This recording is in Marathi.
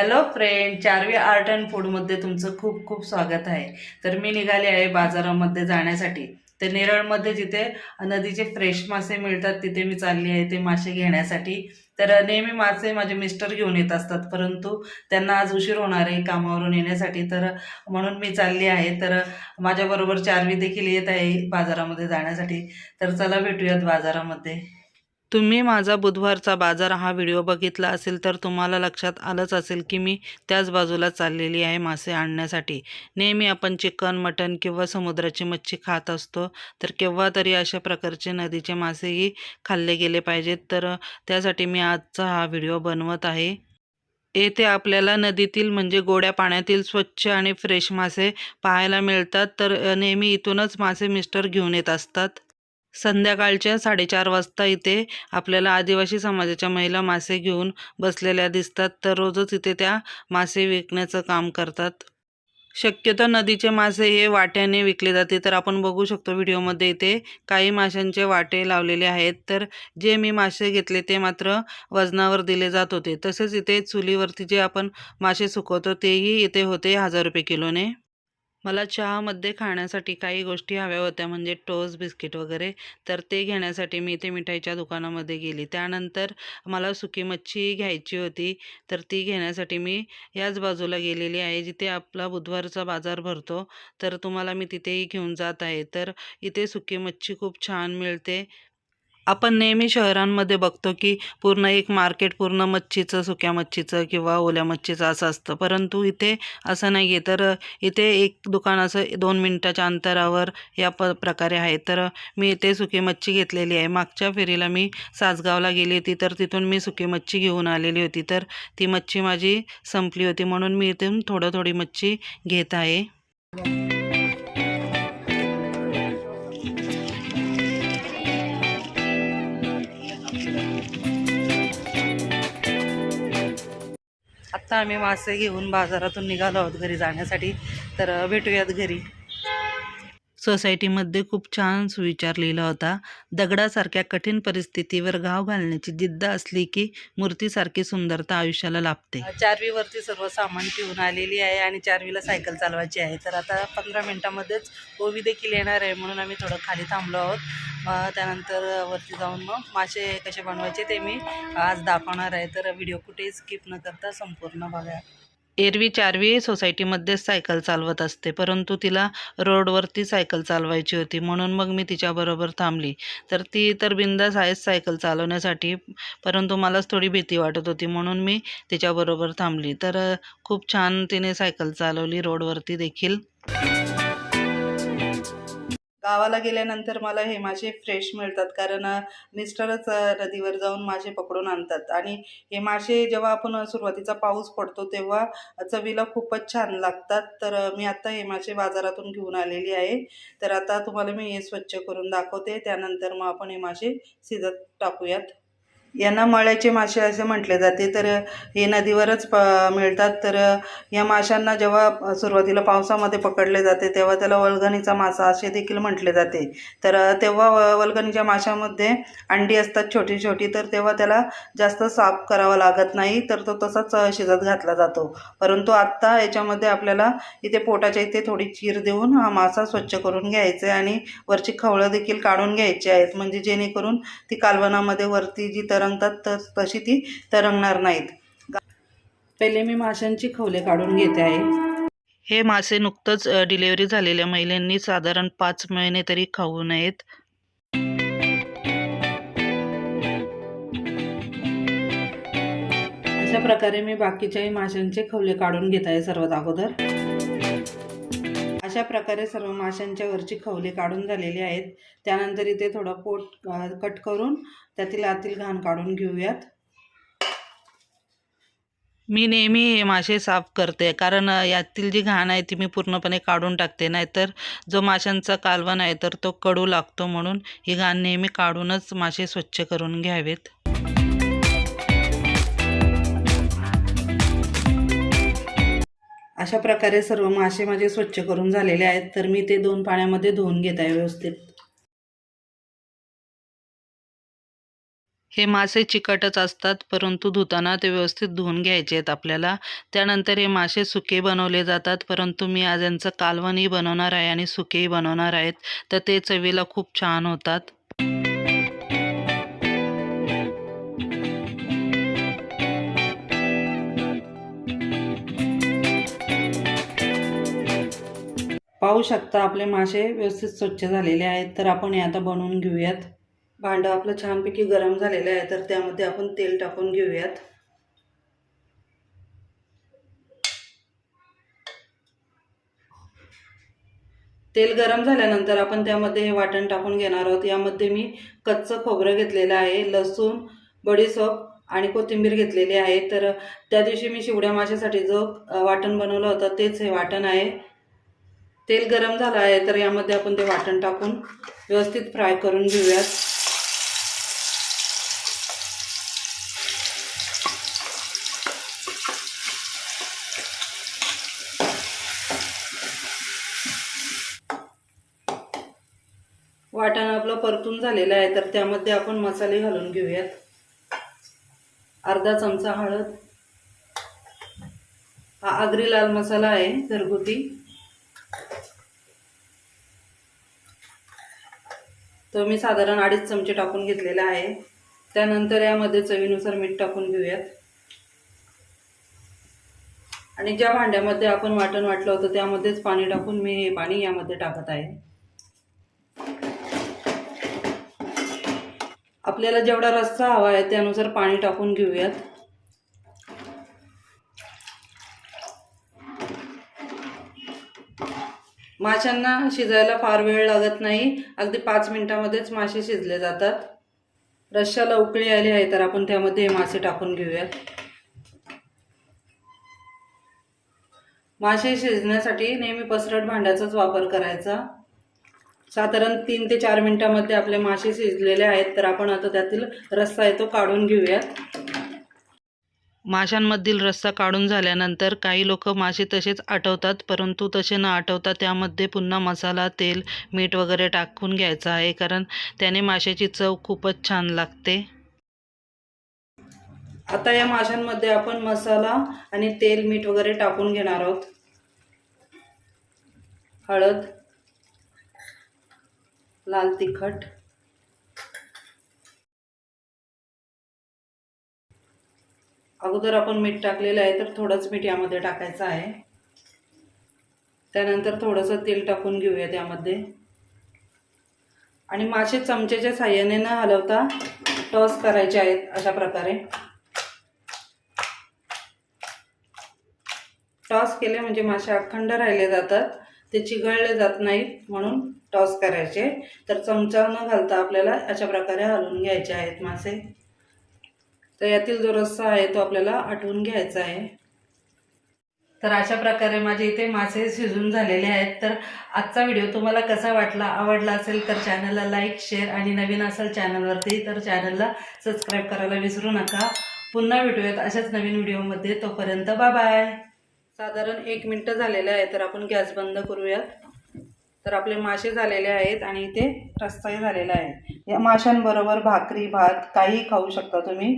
Hello friend Charvi art and फूडमध्ये तुमचं खूप खूप स्वागत आहे. तर मी निघाले आहे बाजारामध्ये जाण्यासाठी. तर नेरळमध्ये जिथे नदीचे फ्रेश मासे मिळतात तिथे मी चालली आहे ते मासे घेण्यासाठी. तर नेहमी मासे माझे मिस्टर घेऊन येत असतात परंतु त्यांना आज उशीर होणार आहे कामावरून येण्यासाठी. तर म्हणून मी चालली आहे. तर माझ्याबरोबर चारवी देखील येत आहे बाजारामध्ये जाण्यासाठी. तर चला भेटूयात बाजारामध्ये. तुम्ही माझा बुधवारचा बाजार हा व्हिडिओ बघितला असेल तर तुम्हाला लक्षात आलंच असेल की मी त्याच बाजूला चाललेली आहे मासे आणण्यासाठी. नेहमी आपण चिकन मटन किंवा समुद्राची मच्छी खात असतो. तर केव्हा तरी अशा प्रकारचे नदीचे मासेही खाल्ले गेले पाहिजेत. तर त्यासाठी मी आजचा हा व्हिडिओ बनवत आहे. येथे आपल्याला नदीतील म्हणजे गोड्या पाण्यातील स्वच्छ आणि फ्रेश मासे पाहायला मिळतात. तर नेहमी इथूनच मासे मिस्टर घेऊन येत असतात. संध्याकाळच्या साडेचार वाजता इथे आपल्याला आदिवासी समाजाच्या महिला मासे घेऊन बसलेल्या दिसतात. तर रोजच इथे त्या मासे विकण्याचं काम करतात. शक्यतो नदीचे मासे हे वाट्याने विकले जाते. तर आपण बघू शकतो व्हिडिओमध्ये इथे काही माशांचे वाटे लावलेले आहेत. तर जे मी मासे घेतले ते मात्र वजनावर दिले जात होते. तसेच इथे चुलीवरती जे आपण मासे सुकवतो तेही इथे होते हजार रुपये किलोने. मला चहामध्ये खाण्यासाठी काही गोष्टी हव्या होत्या म्हणजे टोस्ट बिस्किट वगैरे. तर ते घेण्यासाठी मी इथे मिठाईच्या दुकानामध्ये गेली. त्यानंतर मला सुकी मच्छी घ्यायची होती. तर ती घेण्यासाठी मी याच बाजूला गेलेली आहे जिथे आपला बुधवारचा बाजार भरतो. तर तुम्हाला मी तिथेही घेऊन जात आहे. तर इथे सुकी मच्छी खूप छान मिळते. आपण नेहमी शहरांमध्ये बघतो की पूर्ण एक मार्केट पूर्ण मच्छीचं सुक्या मच्छीचं किंवा ओल्या मच्छीचं असं असतं. परंतु इथे असं नाही आहे तर इथे एक दुकान असं दोन मिनटाच्या अंतरावर या प प्रकारे आहे. तर मी इथे सुकी मच्छी घेतलेली आहे. मागच्या फेरीला मी सासगावला गेली होती तर तिथून मी सुकी मच्छी घेऊन आलेली होती. तर ती मच्छी माझी संपली होती. म्हणून मी इथून थोडं थोडी मच्छी घेत आहे. आत्ता आम्ही मासे घेऊन बाजारातून निघालो आहोत घरी जाण्यासाठी. तर भेटूयात घरी. सोसायटीमध्ये खूप छान सुविचार लिहिला होता. दगडासारख्या कठीण परिस्थितीवर गाव घालण्याची जिद्द असली की मूर्तीसारखी सुंदरता आयुष्याला लाभते. चारवीवरती सर्व सामान पिऊन आलेली आहे आणि चारवीला सायकल चालवायची आहे. तर आता पंधरा मिनटामध्येच ओवी देखील येणार आहे म्हणून आम्ही थोडं खाली थांबलो आहोत. त्यानंतर वरती जाऊन मग मासे कसे बनवायचे ते मी आज दाखवणार आहे. तर व्हिडिओ कुठेही स्किप न करता संपूर्ण बघा. एरवी चारवी सोसायटीमध्येच सायकल चालवत असते परंतु तिला रोडवरती सायकल चालवायची होती. म्हणून मग मी तिच्याबरोबर थांबली. तर ती तर बिंदास आहेच सायकल चालवण्यासाठी परंतु मलाच थोडी भीती वाटत होती. म्हणून मी तिच्याबरोबर थांबली. तर खूप छान तिने सायकल चालवली रोडवरती देखील. गावाला गेल्यानंतर मला हे मासे फ्रेश मिळतात. कारण मिस्टरच नदीवर जाऊन मासे पकडून आणतात. आणि हे मासे जेव्हा आपण सुरुवातीचा पाऊस पडतो तेव्हा चवीला खूपच छान लागतात. तर मी आत्ता हे मासे बाजारातून घेऊन आलेली आहे. तर आता तुम्हाला मी हे स्वच्छ करून दाखवते. त्यानंतर मग आपण हे मासे शिजत टाकूयात. यांना मळ्याचे मासे असे म्हटले जाते. तर हे नदीवरच प मिळतात. तर या माशांना जेव्हा सुरुवातीला पावसामध्ये पकडले जाते तेव्हा त्याला वलगणीचा मासा असे देखील म्हटले जाते. तर तेव्हा व- माशामध्ये अंडी असतात छोटी छोटी तर तेव्हा त्याला जास्त साफ करावा लागत नाही तर तो तसाच शिजत घातला जातो. परंतु आत्ता याच्यामध्ये आपल्याला इथे पोटाच्या इथे थोडी चीर देऊन हा मासा स्वच्छ करून घ्यायचा आहे आणि वरची खवळं देखील काढून घ्यायची आहेत. म्हणजे जेणेकरून ती कालवनामध्ये वरती जी तरंगतात तर तशी ती तरंगणार नाहीत. पहिले मी माशांची खवले काढून घेते आहे. हे मासे नुकतंच डिलिव्हरी झालेल्या महिलांनी साधारण पाच महिने तरी खाऊ नयेत. अशा प्रकारे मी बाकीच्याही माशांचे खवले काढून घेत आहे सर्वात अगोदर. अशा प्रकारे सर्व माशांच्या वरची खवले काढून झालेली आहेत. त्यानंतर इथे थोडं पोट कट करून त्यातील आतील घाण काढून घेऊयात. मी नेहमी हे मासे साफ करते कारण यातील जी घाण आहे ती मी पूर्णपणे काढून टाकते. नाहीतर जो माशांचा कालवण आहे तर तो कडू लागतो म्हणून ही घाण नेहमी काढूनच मासे स्वच्छ करून घ्यावेत. अशा प्रकारे सर्व मासे माझे स्वच्छ करून झालेले आहेत. तर मी ते दोन पाण्यामध्ये धुवून घेत आहे व्यवस्थित. हे मासे चिकटच असतात परंतु धुताना ते व्यवस्थित धुवून घ्यायचे आहेत आपल्याला. त्यानंतर हे मासे सुके बनवले जातात परंतु मी आज यांचं कालवणही बनवणार आहे आणि सुकेही बनवणार आहेत. तर ते चवीला खूप छान होतात. पाहू शकता आपले मासे व्यवस्थित स्वच्छ झालेले आहेत. तर आपण हे आता बनवून घेऊयात. भांडं आपलं छानपैकी गरम झालेलं आहे तर त्यामध्ये आपण तेल टाकून घेऊयात. तेल गरम झाल्यानंतर आपण त्यामध्ये हे वाटण टाकून घेणार आहोत. यामध्ये मी कच्चं खोबरं घेतलेलं आहे लसूण बडीसोप आणि कोथिंबीर घेतलेली आहे. तर त्या दिवशी मी शिवड्या माशासाठी जो वाटण बनवलं होतं तेच हे वाटण आहे. तेल गरम झालं आहे तर यामध्ये आपण ते वाटण टाकून व्यवस्थित फ्राय करून घेऊयात. वाटण आपलं परतून झालेलं आहे तर त्यामध्ये आपण मसाले घालून घेऊयात. अर्धा चमचा हळद. हा आगरी लाल मसाला आहे घरगुती. तो मी साधारण अडीच चमचे टाकून घेतलेला आहे. त्यानंतर यामध्ये चवीनुसार मीठ टाकून घेऊयात. आणि ज्या भांड्यामध्ये आपण वाटण वाटलं होतं त्यामध्येच पाणी टाकून मी हे पाणी यामध्ये टाकत आहे. आपल्याला जेवढा रस्सा हवा आहे त्यानुसार पाणी टाकून घेऊयात. माशांना शिजायला फार वेळ लागत नाही. अगदी पाच मिनिटामध्येच मासे शिजले जातात. रश्याला उकळी आली आहे तर आपण त्यामध्ये मासे टाकून घेऊयात मासे शिजण्यासाठी नेहमी पसरट भांड्याचाच वापर करायचा. साधारण तीन ते चार मिनिटामध्ये आपले मासे शिजलेले आहेत तर आपण आता त्यातील रस्सा आहे तो काढून घेऊयात. माशांमधील रस्सा काढून झाल्यानंतर काही लोक मासे तसेच आटवतात परंतु तसे न आटवता त्यामध्ये पुन्हा मसाला तेल मीठ वगैरे टाकून घ्यायचं आहे कारण त्याने माशाची चव खूपच छान लागते. आता या माशांमध्ये आपण मसाला आणि तेल मीठ वगैरे टाकून घेणार आहोत. हळद लाल तिखट अगोदर आपण मीठ टाकलेलं आहे तर थोडंच मीठ यामध्ये टाकायचं आहे. त्यानंतर थोडंसं तेल टाकून घेऊया त्यामध्ये. आणि मासे चमच्याच्या साह्याने न हलवता टॉस करायचे आहेत अशा प्रकारे. टॉस केले म्हणजे मासे अखंड राहिले जातात ते चिघळले जात नाहीत म्हणून टॉस करायचे. तर चमचा न घालता आपल्याला अशा प्रकारे हलवून घ्यायचे आहेत मासे. तर यातील जो रस्सा आहे तो आपल्याला आटवून घ्यायचा आहे. तर अशा प्रकारे माझे इथे मासे शिजून झालेले आहेत. तर आजचा व्हिडिओ तुम्हाला कसा वाटला आवडला असेल तर चॅनलला लाईक शेअर आणि नवीन असेल चॅनलवरती तर चॅनलला सबस्क्राईब करायला विसरू नका. पुन्हा भेटूयात अशाच नवीन व्हिडिओमध्ये. तोपर्यंत बाय बाय. साधारण एक मिनटं झालेलं आहे तर आपण गॅस बंद करूयात. तर आपले मासे झालेले आहेत आणि इथे रस्ताही झालेला आहे. या माशांबरोबर भाकरी भात काही खाऊ शकता तुम्ही.